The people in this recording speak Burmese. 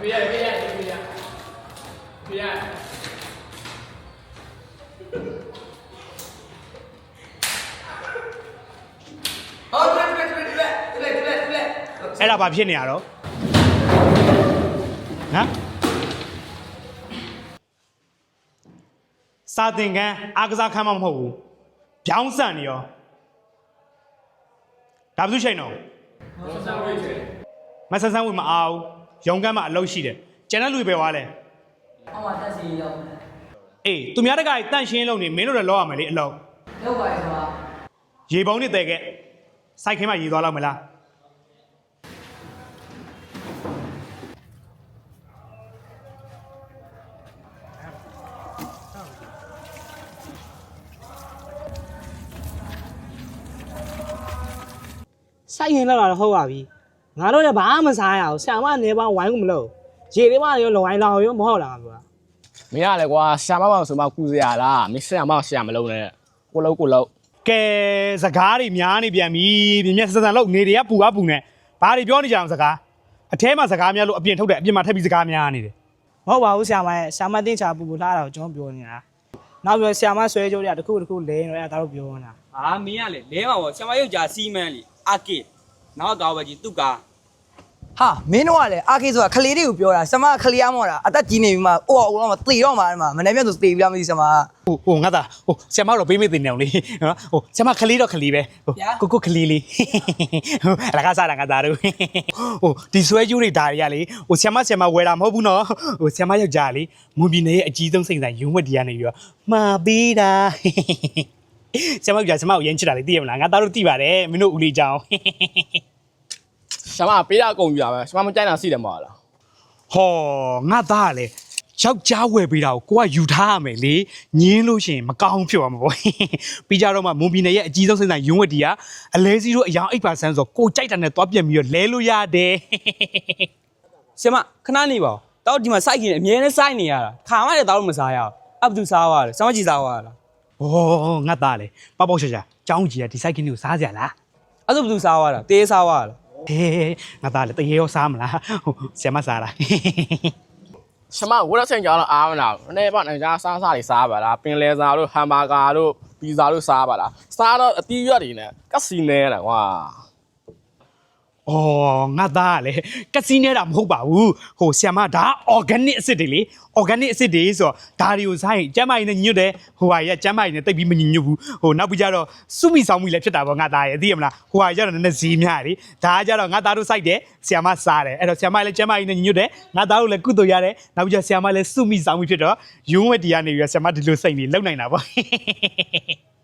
ဖေရဖေရဖေရဖေရဟောတွေ့တွေ့တွေ့တွေ့တွေ့တွေ့တွေ့အဲ့ဒါဘာဖြစ်နေရတော့ဟမ်စာသင်ခန်းအားကစားခန်းမမဟုတ်ဘူးပြောင်းဆန်နေရောဒါဘယ်သူချိန်တော့ဘောဆန်ဝေးချေမဆန်းဆန်းဝင်မအောင် ရုံကန်းမှာအလုပ်ရှိတယ်ကျန်တဲ့လူတွေပဲွားလဲအော်မတက်စီရောက်တယ်အေးသူများတကကြီးတန့်ရှင်းလုပ်နေမင်းတို့လည်းလောက်ရမယ်လေအလုပ်လောက်ပါရဲ့ဆိုတာရေပုံးနဲ့တဲခဲ့စိုက်ခင်းမှာရေသွားလောက်မလားစိုက်ရင်လောက်တာတော့ဟုတ်ပါပြီ ငါတို့လည်းဘာမှမစားရအောင်ဆရာမနေပါဝိုင်းကိုမလုပ်ရေလေးမရောလုံဝိုင်းလောင်ရောမဟုတ်လားကွာမင်းရလေကွာရှာမမောင်ဆိုမှကူစရာလားမင်းဆရာမောင်ဆရာမလုံးနဲ့ကိုလုံးကိုလုံးကဲစကားတွေများနေပြန်ပြီပြင်းပြဆန်ဆန်လို့နေတွေကပူအပူနဲ့ဘာတွေပြောနေကြအောင်စကားအထဲမှာစကားများလို့အပြင်ထုတ်တယ်အပြင်မှာထပ်ပြီးစကားများနေတယ်မဟုတ်ပါဘူးဆရာမရဲ့ဆရာမတင်ချာပူပူလာတာကိုကျွန်တော်ပြောနေတာနောက်ပြီးဆရာမဆွဲကြိုးတွေကတစ်ခုတစ်ခုလဲနေတော့အဲ့ဒါတို့ပြောနေတာဟာမင်းကလေလဲမှာပေါ့ဆရာမရုပ်ကြာစီမန်းလေအကေ နောက်ကကောက်ပဲကြီးသူ့ကားဟာမင်းတို့ကလည်းအာခေဆိုတာခလေးတွေကိုပြောတာဆမခလေးရမောတာအသက်ကြီးနေပြီမှအိုးအောင်တော့သေတော့မှာမှာမနေ့ပြန်ဆိုသေပြီလားမသိဆမဟိုဟိုငါသားဟိုဆရာမတော့ပေးမေးတင်နေအောင်လေနော်ဟိုဆရာမခလေးတော့ခလေးပဲဟိုကိုကိုခလေးလေးဟိုအလကားစားတာငါသားတို့ဟိုဒီဆွဲကျူးတွေဒါတွေကလေဟိုဆရာမဆရာမဝယ်တာမဟုတ်ဘူးနော်ဟိုဆရာမယောက်ျားလေမွန်ပြည်နယ်ရဲ့အကြီးဆုံးစိန်ဆိုင်ရုံးဝက်ဒီကနေပြီးတော့မှာပေးတာ ဆရာမယောက်ျားဆရာမကိုရမ်းချစ်တာလေသိရမလားငါသားတို့သိပါတယ်မင်းတို့ဦးလေးကြောင်းရှာမပေးတာအကုန်ယူတာပဲရှာမမကြိုက်တာစီတယ်မဟုတ်လားဟောငါသားကလေယောက်ျားဝယ်ပေးတာကိုကိုကယူထားရမယ်လေညင်းလို့ရှိရင်မကောင်းဖြစ်သွားမှာပေါ့ပြီးကြတော့မှမွန်ပြည်နယ်ရဲ့အကြီးဆုံးစိန်ဆိုင်ရုံးဝက်ဒီကအလဲစီတို့အယောင်8%ဆိုတော့ကိုကြိုက်တာနဲ့သွားပြန်ပြီးတော့လဲလို့ရတယ်ဆရာမခဏနေပါဦးတောက်ဒီမှာစိုက်ခင်အမြဲတမ်းစိုက်နေရတာခါမှလည်းတောက်လို့မစားရအောင်အဘသူစားသွားတယ်ဆရာမကြီးစားသွားလား။ ဩငါသားလေပေါက်ပေါက်ရှာရှာចောင်းကြီးကဒီစိုက်ကင်းကိုစားကြလားအဲ့ဒါဘသူစားသွားတာတေးစားသွားလား။ဟေးငါသားလေတရေရောစားမလား။ဟိုဆရာမစားလားရှာမဝက်ဆင်ကြောင်းတော့အားမလားနည်းပါနိုင်ကြစားစားတွေစားပါလားပင်လယ်စာတို့ဟမ်ဘာဂါတို့ပီဇာတို့စားပါလားစားတော့အတီးရွက်တွေနဲ့ကက်စီနဲတာကွာ။ ဩငါသားလေကက်စီနေတာမဟုတ်ပါဘူး။ဟိုဆရာမဒါ organic အစ်စ်တွေလေ organic အစ်စ်တွေဆိုတော့ဒါတွေကိုစားရင်ကျမ်းမာရင်လည်းညွတ်တယ်ဟိုဟာကြီးကကျမ်းမာရင်လည်းတိတ်ပြီးမညညွတ်ဘူး။ဟိုနောက်ပြီးကြတော့စုမိဆောင်မိလည်းဖြစ်တာပေါ့ငါသားရဲ့သိရမလား။ဟိုဟာကြီးကတော့နည်းနည်းဈေးများတယ်။ဒါကကြတော့ငါသားတို့စိုက်တယ်ဆရာမစားတယ်။အဲ့တော့ဆရာမလည်းကျမ်းမာရင်လည်းညွတ်တယ်ငါသားတို့လည်းကုသိုလ်ရတယ်။နောက်ပြီးကြဆရာမလည်းစုမိဆောင်မိဖြစ်တော့ယုံဝက်တီကနေပြီးတော့ဆရာမဒီလိုစိတ်နေလုံနိုင်တာပေါ့။